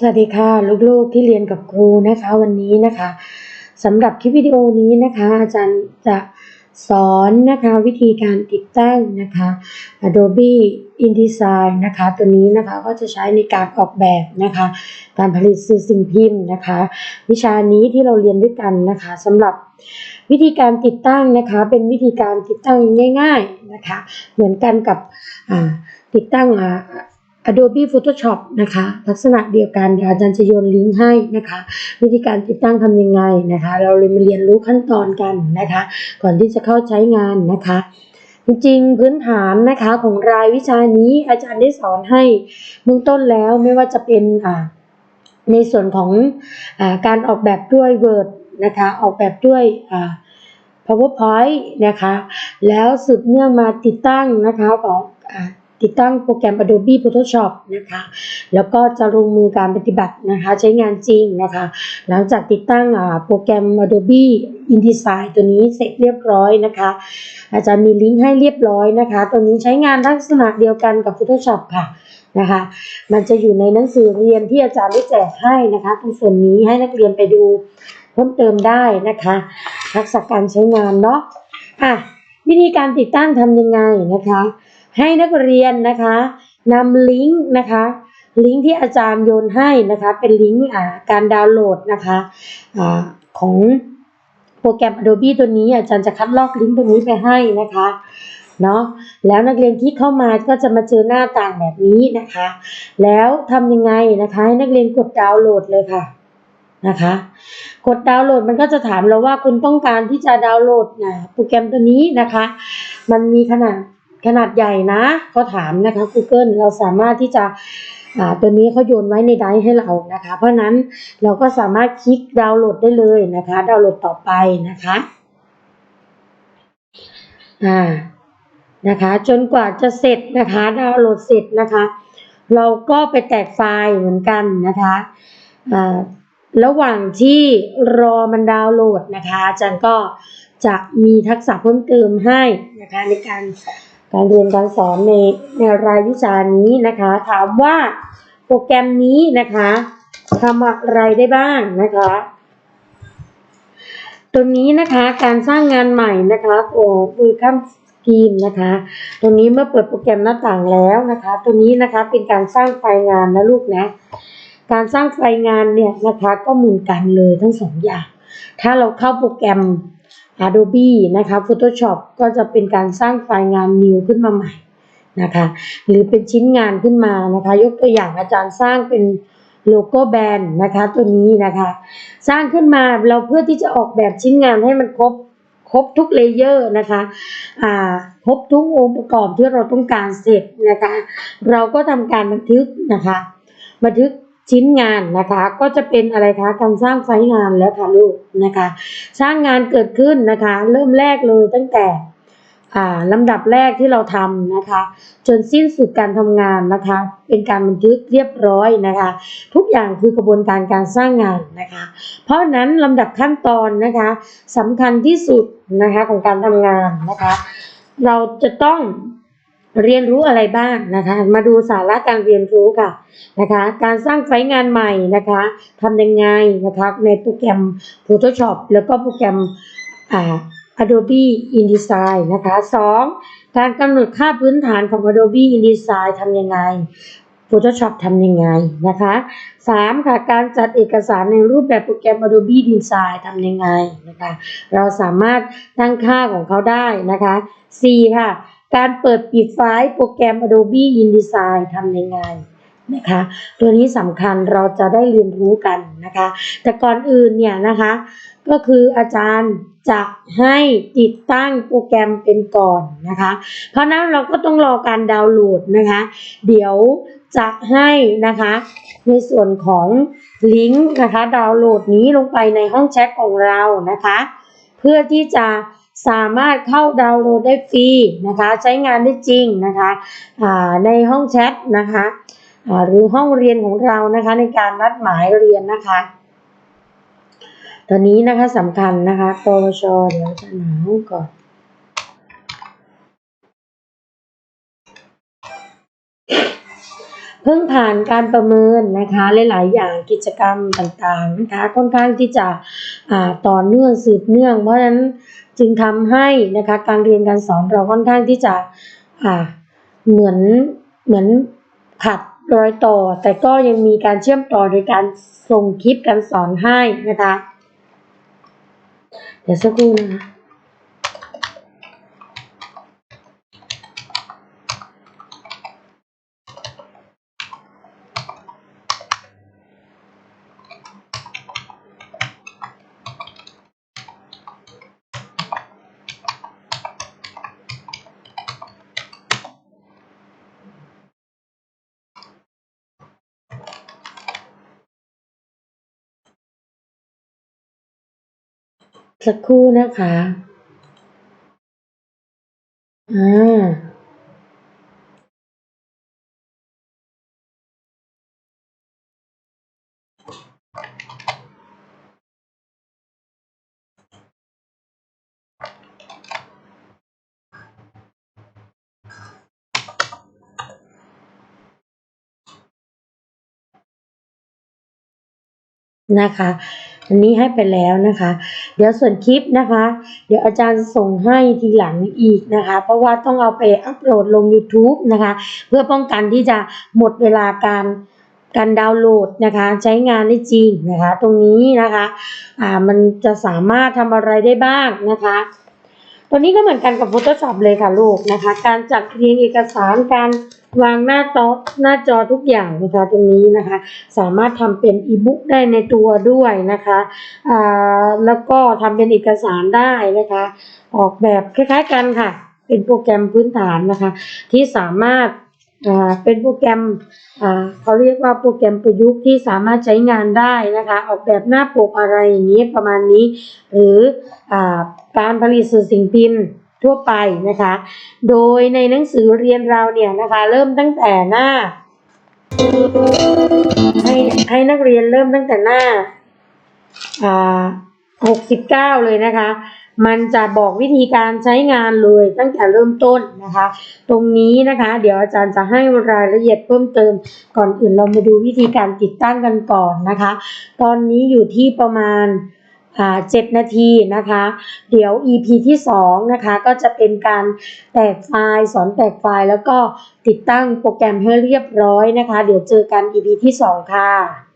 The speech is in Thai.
สวัสดีค่ะลูกๆที่เรียนกับครูนะคะวันนี้นะคะสำหรับคลิปวิดีโอนี้นะคะ อาจารย์จะสอนนะคะวิธีการติดตั้งนะคะ Adobe InDesign นะคะ ตัวนี้นะคะก็จะใช้ในการออกแบบนะคะ การผลิตสื่อสิ่งพิมพ์นะคะ วิชานี้ที่เราเรียนด้วยกันนะคะสำหรับวิธีการติดตั้งนะคะเป็นวิธีการติดตั้งง่าย ๆนะคะ เหมือนกันกับติดตั้ง Adobe Photoshop นะคะ ลักษณะเดียวกันอาจารย์จะโยนลิงก์ให้นะคะ วิธีการติดตั้งทำยังไงนะคะ เราเลยมาเรียนรู้ขั้นตอนกันนะคะ ก่อนที่จะเข้าใช้งานนะคะ จริงๆพื้นฐานนะคะของรายวิชานี้อาจารย์ได้สอนให้เบื้องต้นแล้วไม่ว่าจะเป็นอ่าในส่วนของอาการออกแบบด้วย Word นะคะ ออกแบบด้วยอ่า PowerPoint นะคะ แล้วสืบเนื่องมาติดตั้งนะคะของ ติดตั้งโปรแกรม Adobe Photoshop นะคะ แล้วก็จะลงมือการปฏิบัตินะคะ ใช้งานจริงนะคะ หลังจากติดตั้งอ่าโปรแกรม Adobe InDesign ตัวนี้เสร็จเรียบร้อยนะคะ อาจารย์มีลิงก์ให้เรียบร้อยนะคะ ตัวนี้ใช้งานลักษณะเดียวกันกับ Photoshop ค่ะนะคะ มันจะอยู่ในหนังสือเรียนที่อาจารย์ได้แจกให้นะคะตรงส่วนนี้ให้นักเรียนไปดูเพิ่มเติมได้นะคะทักษะการใช้งานเนาะอะวิธีการติดตั้งทำยังไงนะคะ ให้นักเรียนนะคะนำลิงก์นะคะลิงก์ที่อาจารย์โยนให้นะคะเป็นลิงก์การดาวน์โหลดนะคะอาของโปรแกรม Adobe ตัวนี้อาจารย์จะคัดลอกลิงก์ตัวนี้ไปให้นะคะเนาะแล้วนักเรียนที่เข้ามาก็จะมาเจอหน้าต่างแบบนี้นะคะ แล้วทำยังไงนะคะให้นักเรียนกดดาวน์โหลดเลยค่ะนะคะ กดดาวน์โหลดมันก็จะถามเราว่าคุณต้องการที่จะดาวน์โหลดนะโปรแกรมตัวนี้นะคะ มันมีขนาด ขนาดใหญ่นะเขาถามนะคะ Google เราสามารถที่จะตัวนี้เขาโยนไว้ในไดร์ให้เรานะคะ เพราะฉะนั้นเราก็สามารถคลิกดาวน์โหลดได้เลยนะคะ ดาวน์โหลดต่อไปนะคะอ่านะคะ จนกว่าจะเสร็จนะคะ ดาวน์โหลดเสร็จนะคะ เราก็ไปแตกไฟล์เหมือนกันนะคะอ่าระหว่างที่รอมันดาวน์โหลดนะคะอาจารย์ก็จะมีทักษะเพิ่มเติมให้นะคะในการ การเรียนการสอนในในรายวิชานี้นะคะ ถามว่าโปรแกรมนี้นะคะทำอะไรได้บ้างนะคะตัวนี้นะคะการสร้างงานใหม่นะคะตัวมือข้ามสกีนนะคะตัวนี้เมื่อเปิดโปรแกรมหน้าต่างแล้วนะคะ ตัวนี้นะคะเป็นการสร้างไฟล์งานนะลูกนะ การสร้างไฟล์งานเนี่ยนะคะก็เหมือนกันเลยทั้งสองอย่าง ถ้าเราเข้าโปรแกรม Adobe นะคะ Photoshop ก็จะเป็นการสร้างไฟล์งาน new ขึ้นมาใหม่นะคะหรือเป็นชิ้นงานขึ้นมานะคะ ยกตัวอย่างอาจารย์สร้างเป็นโลโก้แบรนด์นะคะตัวนี้นะคะ สร้างขึ้นมาเราเพื่อที่จะออกแบบชิ้นงานให้มันครบครบทุกเลเยอร์นะคะอ่าครบทุกองค์ประกอบที่เราต้องการเสร็จนะคะ เราก็ทำการบันทึกนะคะ บันทึก ชิ้นงานนะคะก็จะเป็นอะไรคะการสร้างไฟงานแล้วค่ะลูกนะคะ สร้างงานเกิดขึ้นนะคะ เริ่มแรกเลยตั้งแต่ลำดับแรกที่เราทำนะคะ จนสิ้นสุดการทำงานนะคะ เป็นการบันทึกเรียบร้อยนะคะ ทุกอย่างคือกระบวนการการสร้างงานนะคะ เพราะนั้นลำดับขั้นตอนนะคะสำคัญที่สุดนะคะของการทำงานนะคะ เราจะต้อง เรียนรู้อะไรบ้างนะคะ มาดูสาระการเรียนรู้ค่ะนะคะ การสร้างไฟล์งานใหม่นะคะทำยังไงนะคะในโปรแกรม Photoshop แล้วก็โปรแกรมอ่า Adobe InDesign นะคะสองการกำหนดค่าพื้นฐานของ Adobe InDesign ทำยังไง Photoshop ทำยังไงนะคะสามค่ะ การจัดเอกสารในรูปแบบโปรแกรม Adobe InDesign ทำยังไงนะคะ เราสามารถตั้งค่าของเขาได้นะคะสี่ค่ะ การเปิดปิดไฟล์โปรแกรม Adobe InDesign ทำยังไงนะคะ ตัวนี้สำคัญเราจะได้เรียนรู้กันนะคะ แต่ก่อนอื่นเนี่ยนะคะ ก็คืออาจารย์จะให้ติดตั้งโปรแกรมเป็นก่อนนะคะ เพราะนั้นเราก็ต้องรอการดาวน์โหลดนะคะ เดี๋ยวจะให้นะคะในส่วนของลิงก์นะคะดาวน์โหลดนี้ลงไปในห้องแชทของเรานะคะ เพื่อที่จะ สามารถเข้าดาวน์โหลดได้ฟรีนะคะใช้งานได้จริงนะคะในห้องแชทนะคะหรือห้องเรียนของเรานะคะในการนัดหมายเรียนนะคะตอนนี้นะคะสำคัญนะคะปวชเดี๋ยวจะหนาวก่อนปพิ่งผ่านการประเมินนะคะหลาย ๆ อย่างกิจกรรมต่าง ๆ นะคะค่อนข้างที่จะต่อเนื่องสืบเนื่อง เพราะฉะนั้น จึงทำให้นะคะการเรียนการสอนเราค่อนข้างที่จะอ่าเหมือนเหมือนขัดรอยต่อ แต่ก็ยังมีการเชื่อมต่อโดยการส่งคลิปการสอนให้นะคะ เดี๋ยวสักครู่นะคะ สักครู่นะคะ อ่า นะคะ อันนี้ให้ไปแล้วนะคะ เดี๋ยวส่วนคลิปนะคะ เดี๋ยวอาจารย์ส่งให้ทีหลังอีกนะคะ เพราะว่าต้องเอาไปอัปโหลดลง YouTube นะคะ เพื่อป้องกันที่จะหมดเวลาการการดาวน์โหลดนะคะ ใช้งานได้จริงนะคะ ตรงนี้นะคะอ่ามันจะสามารถทำอะไรได้บ้างนะคะตัวนี้ก็เหมือนกันกับ Photoshop เลยค่ะลูกนะคะ การจัดเรียงเอกสารการ วางหน้าโต๊ะหน้าจอทุกอย่างนะคะตรงนี้นะคะ สามารถทำเป็นอีบุ๊กได้ในตัวด้วยนะคะอ่าแล้วก็ทำเป็นเอกสารได้นะคะ ออกแบบคล้ายๆกันค่ะ เป็นโปรแกรมพื้นฐานนะคะ ที่สามารถอ่าเป็นโปรแกรมอ่าเขาเรียกว่าโปรแกรมประยุกต์ที่สามารถใช้งานได้นะคะ ออกแบบหน้าปกอะไรอย่างนี้ประมาณนี้ หรืออ่าการผลิตสื่อสิ่งพิมพ์ ทั่วไปนะคะ โดยในหนังสือเรียนเราเนี่ยนะคะ เริ่มตั้งแต่หน้า ให้ให้นักเรียนเริ่มตั้งแต่หน้าอ่าหกสิบเก้าเลยนะคะ มันจะบอกวิธีการใช้งานเลยตั้งแต่เริ่มต้นนะคะ ตรงนี้นะคะ เดี๋ยวอาจารย์จะให้รายละเอียดเพิ่มเติม ก่อนอื่นเรามาดูวิธีการติดตั้งกันก่อนนะคะ ตอนนี้อยู่ที่ประมาณ เจ็ดนาทีนะคะ เดี๋ยว EP ที่สองนะคะก็จะเป็นการแตกไฟล์สอนแตกไฟล์แล้วก็ติดตั้งโปรแกรมให้เรียบร้อยนะคะ เดี๋ยวเจอกัน EP ที่สองค่ะ